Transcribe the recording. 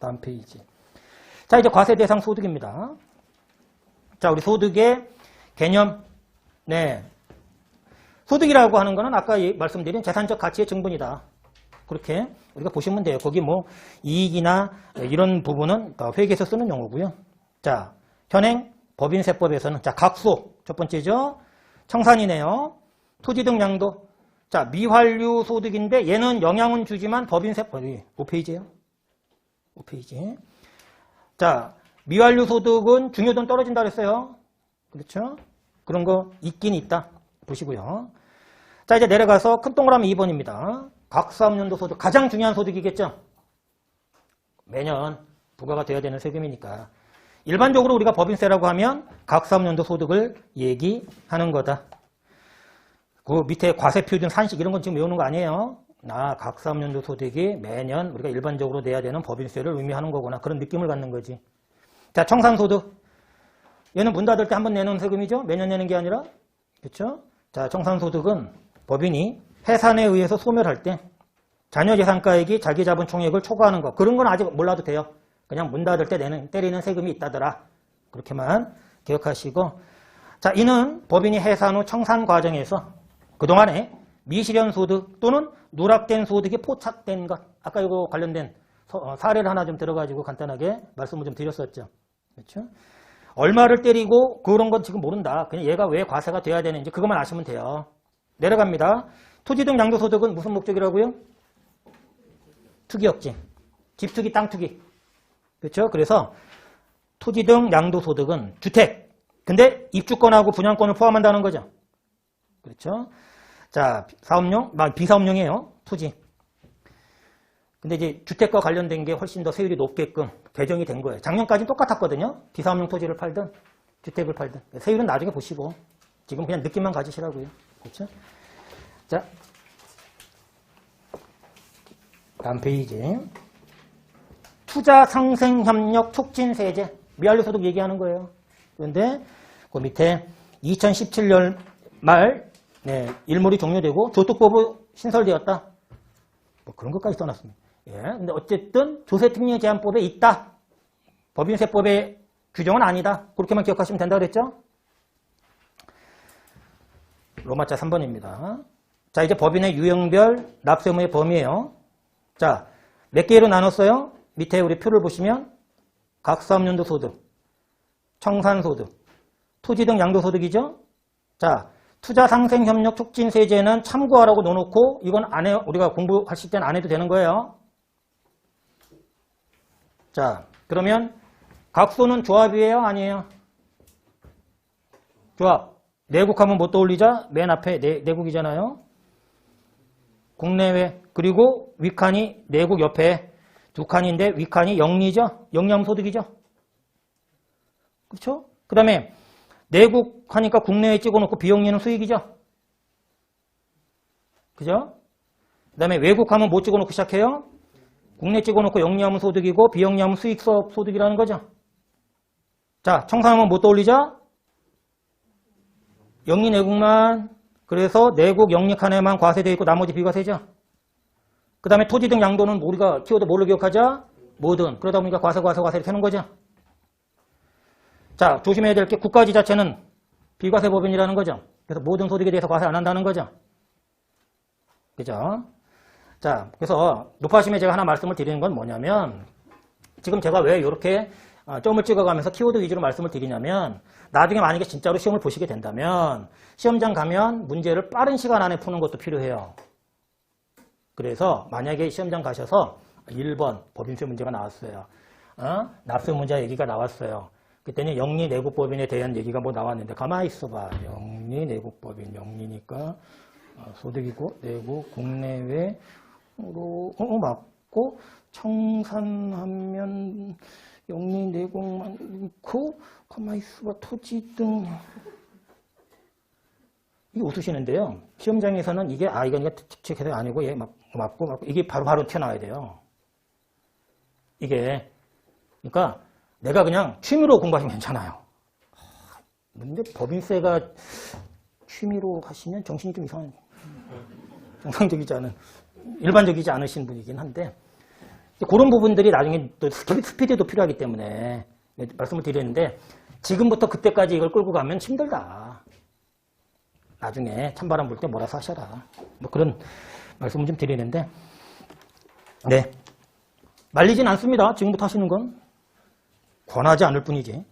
다음 페이지. 자, 이제 과세 대상 소득입니다. 자, 우리 소득의 개념. 네. 소득이라고 하는 거는 아까 예- 말씀드린 재산적 가치의 증분이다. 그렇게 우리가 보시면 돼요. 거기 뭐 이익이나 이런 부분은 다 회계에서 쓰는 용어고요. 자, 현행 법인세법에서는 자, 각소 첫 번째죠. 청산이네요. 토지 등 양도. 자, 미환류 소득인데 얘는 영향은 주지만 법인세법이 5페이지예요. 5페이지. 자, 미완료 소득은 중요도는 떨어진다 그랬어요. 그렇죠? 그런 거 있긴 있다. 보시고요. 자, 이제 내려가서 큰 동그라미 2번입니다. 각사업연도 소득. 가장 중요한 소득이겠죠? 매년 부과가 돼야 되는 세금이니까. 일반적으로 우리가 법인세라고 하면 각사업연도 소득을 얘기하는 거다. 그 밑에 과세표준 산식 이런 건 지금 외우는 거 아니에요. 나 각사업연도 소득이 매년 우리가 일반적으로 내야 되는 법인세를 의미하는 거구나. 그런 느낌을 갖는 거지. 자, 청산소득. 얘는 문 닫을 때 한 번 내는 세금이죠? 매년 내는 게 아니라. 그렇죠? 자, 청산소득은 법인이 해산에 의해서 소멸할 때 자녀 재산가액이 자기 자본 총액을 초과하는 거. 그런 건 아직 몰라도 돼요. 그냥 문 닫을 때 내는, 때리는 세금이 있다더라. 그렇게만 기억하시고. 자, 이는 법인이 해산 후 청산 과정에서 그동안에 미실현 소득 또는 누락된 소득이 포착된 것. 아까 이거 관련된 서- 어, 사례를 하나 좀 들어가지고 간단하게 말씀을 좀 드렸었죠. 그렇죠? 얼마를 때리고 그런 건 지금 모른다. 그냥 얘가 왜 과세가 돼야 되는지 그것만 아시면 돼요. 내려갑니다. 토지 등 양도소득은 무슨 목적이라고요? 투기 억제. 집 투기, 땅 투기. 그렇죠? 그래서 토지 등 양도소득은 주택. 근데 입주권하고 분양권을 포함한다는 거죠. 그렇죠? 자, 사업용, 아, 비사업용이에요. 토지. 근데 이제 주택과 관련된 게 훨씬 더 세율이 높게끔 개정이 된 거예요. 작년까지는 똑같았거든요. 비사업용 토지를 팔든 주택을 팔든. 세율은 나중에 보시고 지금 그냥 느낌만 가지시라고요. 그렇죠? 자, 다음 페이지. 투자 상생 협력 촉진 세제. 미완료 소득 얘기하는 거예요. 그런데 그 밑에 2017년 말 네, 일몰이 종료되고 조특법이 신설되었다. 뭐 그런 것까지 써놨습니다. 예, 근데 어쨌든 조세특례 제한법에 있다. 법인세법의 규정은 아니다. 그렇게만 기억하시면 된다 그랬죠? 로마자 3번입니다. 자, 이제 법인의 유형별 납세 의무의 범위예요. 자, 몇 개로 나눴어요? 밑에 우리 표를 보시면 각사업연도 소득, 청산소득, 토지 등 양도소득이죠? 자, 투자 상생 협력 촉진 세제는 참고하라고 넣어놓고 이건 안 해, 우리가 공부하실 때는 안 해도 되는 거예요. 자, 그러면 각소는 조합이에요? 아니에요? 조합. 내국하면 못 떠올리자? 맨 앞에 내, 내국이잖아요. 국내외. 그리고 위칸이 내국 옆에 두 칸인데 위칸이 영리죠? 영리함소득이죠? 그렇죠? 그 다음에 내국 하니까 국내에 찍어놓고 비영리는 수익이죠? 그죠? 그 다음에 외국하면 못 찍어놓고 시작해요? 국내 찍어놓고 영리하면 소득이고 비영리하면 수익 수업 소득이라는 거죠. 자, 청산하면 못 떠올리죠? 영리 내국만 그래서 내국 영리 칸에만 과세돼 있고 나머지 비과세죠. 그 다음에 토지 등 양도는 우리가 키워드 뭘로 기억하자? 뭐든. 그러다 보니까 과세, 과세, 과세를 펴는 거죠. 자, 조심해야 될 게 국가지자체는 비과세 법인이라는 거죠. 그래서 모든 소득에 대해서 과세 안 한다는 거죠. 그죠? 자, 그래서 높아심에 제가 하나 말씀을 드리는 건 뭐냐면 지금 제가 왜 이렇게 어, 점을 찍어가면서 키워드 위주로 말씀을 드리냐면 나중에 만약에 진짜로 시험을 보시게 된다면 시험장 가면 문제를 빠른 시간 안에 푸는 것도 필요해요. 그래서 만약에 시험장 가셔서 1번 법인세 문제가 나왔어요. 어? 납세 문제 얘기가 나왔어요. 그때는 영리 내국법인에 대한 얘기가 뭐 나왔는데 가만히 있어봐. 영리 내국법인 영리니까 어, 소득이고 내국 국내외로 어, 어, 맞고 청산하면 영리 내국만 있고 가만히 있어봐 토지 등 이게 웃으시는데요. 시험장에서는 이게 아 이건 이게 특칙해서 아니고 얘 막, 맞고 맞고 이게 바로 바로 튀어나와야 돼요. 이게 그러니까 내가 그냥 취미로 공부하시면 괜찮아요. 근데 법인세가 취미로 하시면 정신이 좀 이상한 정상적이지 않은 일반적이지 않으신 분이긴 한데 그런 부분들이 나중에 또 스피- 스피드도 필요하기 때문에 네, 말씀을 드리는데 지금부터 그때까지 이걸 끌고 가면 힘들다. 나중에 찬바람 불 때 몰아서 하셔라. 뭐 그런 말씀을 좀 드리는데 네 말리진 않습니다. 지금부터 하시는 건 권하지 않을 뿐이지.